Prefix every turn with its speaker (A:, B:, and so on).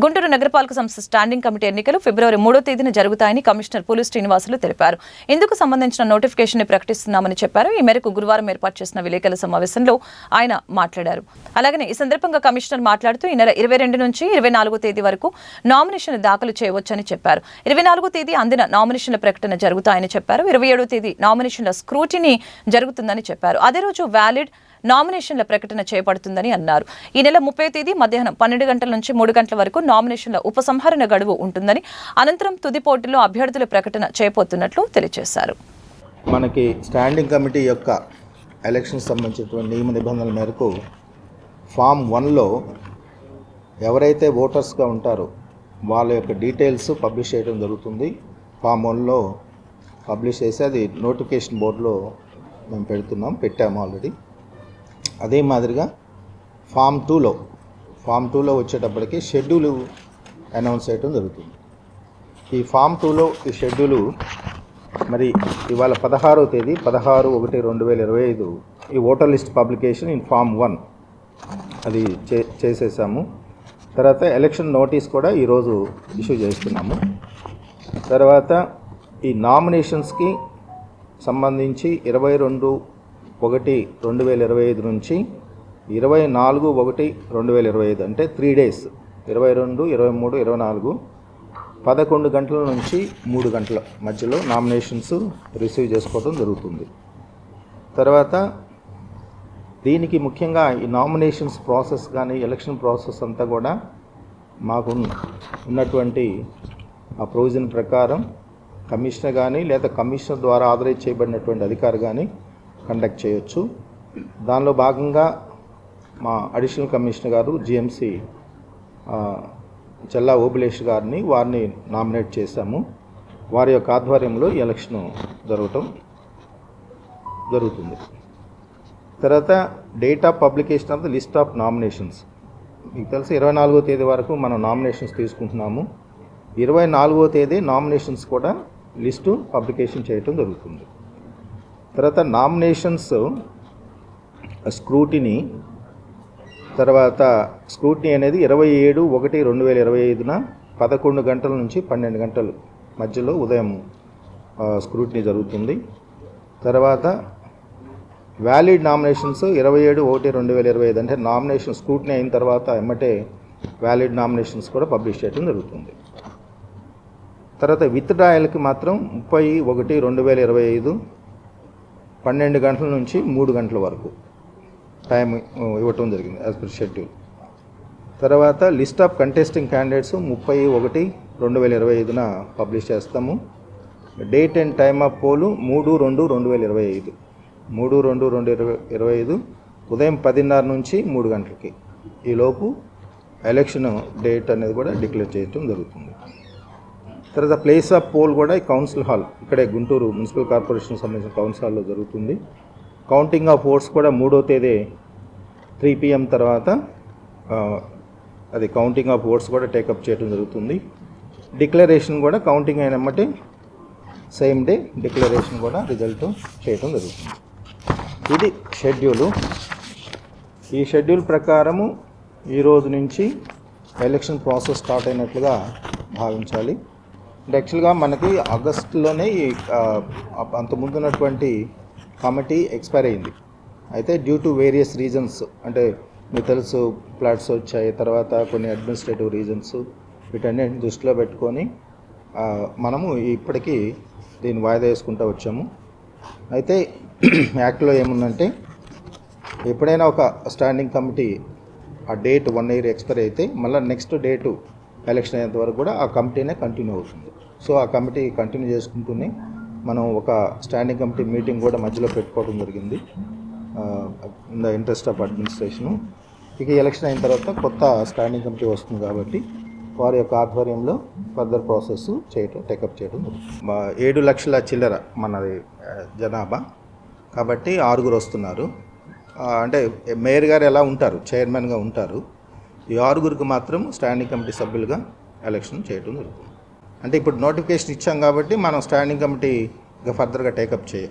A: గుంటూరు నగరపాలక సంస్థ standing committee ఎన్నికలు ఫిబ్రవరి మూడో తేదీన జరుగుతాయని కమిషనర్ పూలు శ్రీనివాసులు తెలిపారు. ఇందుకు సంబంధించిన నోటిఫికేషన్ని ప్రకటిస్తున్నామని చెప్పారు. ఈ మేరకు గురువారం ఏర్పాటు చేసిన విలేకరుల సమావేశంలో ఆయన మాట్లాడారు. అలాగనే ఈ సందర్భంగా కమిషనర్ మాట్లాడుతూ ఈ నెల ఇరవై రెండు నుంచి ఇరవై నాలుగో తేదీ వరకు నామినేషన్ దాఖలు చేయవచ్చని చెప్పారు. ఇరవై నాలుగో తేదీ అందిన నామినేషన్ల ప్రకటన జరుగుతాయని చెప్పారు. ఇరవై ఏడో తేదీ నామినేషన్ల స్క్రూటినీ జరుగుతుందని చెప్పారు. అదే రోజు వ్యాలిడ్ నామినేషన్ల ప్రకటన చేపడుతుందని అన్నారు. ఈ నెల ముప్పై తేదీ మధ్యాహ్నం పన్నెండు గంటల నుంచి మూడు గంటల వరకు నామినేషన్ల ఉపసంహరణ గడువు ఉంటుందని అనంతరం తుది పోటీలో అభ్యర్థుల ప్రకటన చేయబోతున్నట్లు తెలియజేశారు.
B: మనకి స్టాండింగ్ కమిటీ యొక్క ఎలక్షన్ సంబంధించినటువంటి నియమ నిబంధనల మేరకు ఫామ్ వన్లో ఎవరైతే ఓటర్స్గా ఉంటారో వాళ్ళ యొక్క డీటెయిల్స్ పబ్లిష్ చేయడం జరుగుతుంది. ఫామ్ వన్లో పబ్లిష్ చేసి అది నోటిఫికేషన్ బోర్డులో మేము పెడుతున్నాం పెట్టాము ఆల్రెడీ. అదే మాదిరిగా ఫామ్ టూలో ఫామ్ టూలో వచ్చేటప్పటికి షెడ్యూల్ అనౌన్స్ చేయడం జరుగుతుంది. ఈ ఫామ్ టూలో ఈ షెడ్యూలు మరి ఇవాళ పదహారో తేదీ పదహారు ఒకటి రెండు వేల ఇరవై ఐదు ఈ voter list publication in form one అది చే చేసేసాము. తర్వాత ఎలక్షన్ నోటీస్ కూడా ఈరోజు ఇష్యూ చేస్తున్నాము. తర్వాత ఈ నామినేషన్స్కి సంబంధించి ఇరవై రెండు ఒకటి రెండు వేల ఇరవై ఐదు నుంచి ఇరవై నాలుగు ఒకటి రెండు వేల ఇరవై ఐదు అంటే త్రీ డేస్ ఇరవై రెండు ఇరవై మూడు ఇరవై నాలుగు. పదకొండు గంటల నుంచి మూడు గంటల మధ్యలో నామినేషన్స్ రిసీవ్ చేసుకోవడం జరుగుతుంది. తర్వాత దీనికి ముఖ్యంగా ఈ నామినేషన్స్ ప్రాసెస్ కానీ ఎలక్షన్ ప్రాసెస్ అంతా కూడా మాకు ఉన్నటువంటి ఆ ప్రొవిజన్ ప్రకారం కమిషనర్ కానీ లేదా కమిషనర్ ద్వారా ఆదరేజ్ చేయబడినటువంటి అధికారి కానీ కండక్ట్ చేయొచ్చు. దానిలో భాగంగా మా అడిషనల్ కమిషనర్ గారు జిఎంసి చెల్లా ఓబులేష్ గారిని వారిని నామినేట్ చేశాము. వారి యొక్క ఆధ్వర్యంలో ఈ ఎలక్షన్ జరగటం జరుగుతుంది. తర్వాత date of publication of the list of nominations మీకు తెలిసి ఇరవై నాలుగో తేదీ వరకు మనం నామినేషన్స్ తీసుకుంటున్నాము. ఇరవై నాలుగో తేదీ నామినేషన్స్ కూడా లిస్టు పబ్లికేషన్ చేయటం జరుగుతుంది. తర్వాత నామినేషన్స్ స్క్రూటినీ తర్వాత స్క్రూటినీ అనేది ఇరవై ఏడు ఒకటి రెండు వేల ఇరవై ఐదున పదకొండు గంటల నుంచి పన్నెండు గంటలు మధ్యలో ఉదయం స్క్రూటినీ జరుగుతుంది. తర్వాత వ్యాలిడ్ నామినేషన్స్ ఇరవై ఏడు ఒకటి రెండు వేల ఇరవై ఐదు అంటే నామినేషన్ స్క్రూటినీ అయిన తర్వాత ఎమ్మటే వ్యాలిడ్ నామినేషన్స్ కూడా పబ్లిష్ చేయడం జరుగుతుంది. తర్వాత విత్ డ్రాయల్కి మాత్రం ముప్పై ఒకటి రెండు వేల ఇరవై ఐదు పన్నెండు గంటల నుంచి మూడు గంటల వరకు టైం ఇవ్వటం జరిగింది యాజ్ పర్ షెడ్యూల్ తర్వాత లిస్ట్ ఆఫ్ కంటెస్టింగ్ క్యాండిడేట్స్ ముప్పై ఒకటి రెండు వేల ఇరవై ఐదున పబ్లిష్ చేస్తాము. Date and time of poll మూడు రెండు రెండు వేల ఇరవై ఐదు. మూడు రెండు రెండు ఇరవై ఇరవై ఐదు ఉదయం పదిన్నర నుంచి మూడు గంటలకి. ఈలోపు ఎలక్షన్ డేట్ అనేది కూడా డిక్లేర్ చేయటం జరుగుతుంది. తర్వాత ప్లేస్ ఆఫ్ పోల్ కూడా ఈ కౌన్సిల్ హాల్ ఇక్కడే గుంటూరు మున్సిపల్ కార్పొరేషన్ సంబంధించిన కౌన్సిల్ హాల్లో జరుగుతుంది. కౌంటింగ్ ఆఫ్ ఓట్స్ కూడా మూడో తేదీ త్రీ పిఎం తర్వాత అది కౌంటింగ్ ఆఫ్ ఓట్స్ కూడా టేకప్ చేయడం జరుగుతుంది. డిక్లరేషన్ కూడా కౌంటింగ్ అయినమ్మటి సేమ్ డే డిక్లరేషన్ కూడా రిజల్ట్ చేయడం జరుగుతుంది. ఇది షెడ్యూలు ఈ షెడ్యూల్ ప్రకారము ఈ రోజు నుంచి ఎలక్షన్ ప్రాసెస్ స్టార్ట్ అయినట్లుగా భావించాలి. అంటే యాక్చువల్గా మనకి ఆగస్టులోనే ఈ అంత ఉన్నటువంటి కమిటీ ఎక్స్పైర్ అయింది. అయితే డ్యూ టు వేరియస్ రీజన్స్ అంటే మీకు తెలుసు ఫ్లాట్స్ వచ్చాయి తర్వాత కొన్ని అడ్మినిస్ట్రేటివ్ రీజన్స్ వీటన్నిటిని దృష్టిలో పెట్టుకొని మనము ఇప్పటికీ దీన్ని వాయిదా వేసుకుంటూ వచ్చాము. అయితే యాక్ట్లో ఏముందంటే ఎప్పుడైనా ఒక స్టాండింగ్ కమిటీ ఆ డేట్ వన్ ఇయర్ ఎక్స్పైర్ అయితే మళ్ళీ నెక్స్ట్ డేటు ఎలక్షన్ అయ్యేంత వరకు కూడా ఆ కమిటీనే కంటిన్యూ అవుతుంది. సో ఆ కమిటీ కంటిన్యూ చేసుకుంటూనే మనం ఒక స్టాండింగ్ కమిటీ మీటింగ్ కూడా మధ్యలో పెట్టుకోవడం జరిగింది. In the interest of administration ఇక ఎలక్షన్ అయిన తర్వాత కొత్త స్టాండింగ్ కమిటీ వస్తుంది కాబట్టి వారి యొక్క ఆధ్వర్యంలో ఫర్దర్ ప్రాసెస్ చేయటం టేకప్ చేయడం ఏడు లక్షల చిల్లర మనది జనాభా. కాబట్టి ఆరుగురు వస్తున్నారు. అంటే మేయర్ గారు ఎలా ఉంటారు? చైర్మన్గా ఉంటారు. ఈ ఆరుగురికి మాత్రం స్టాండింగ్ కమిటీ సభ్యులుగా ఎలక్షన్ చేయడం జరుగుతుంది. అంటే ఇప్పుడు నోటిఫికేషన్ ఇచ్చాం కాబట్టి మనం స్టాండింగ్ కమిటీ ఇంకా ఫర్దర్గా టేకప్ చేయం.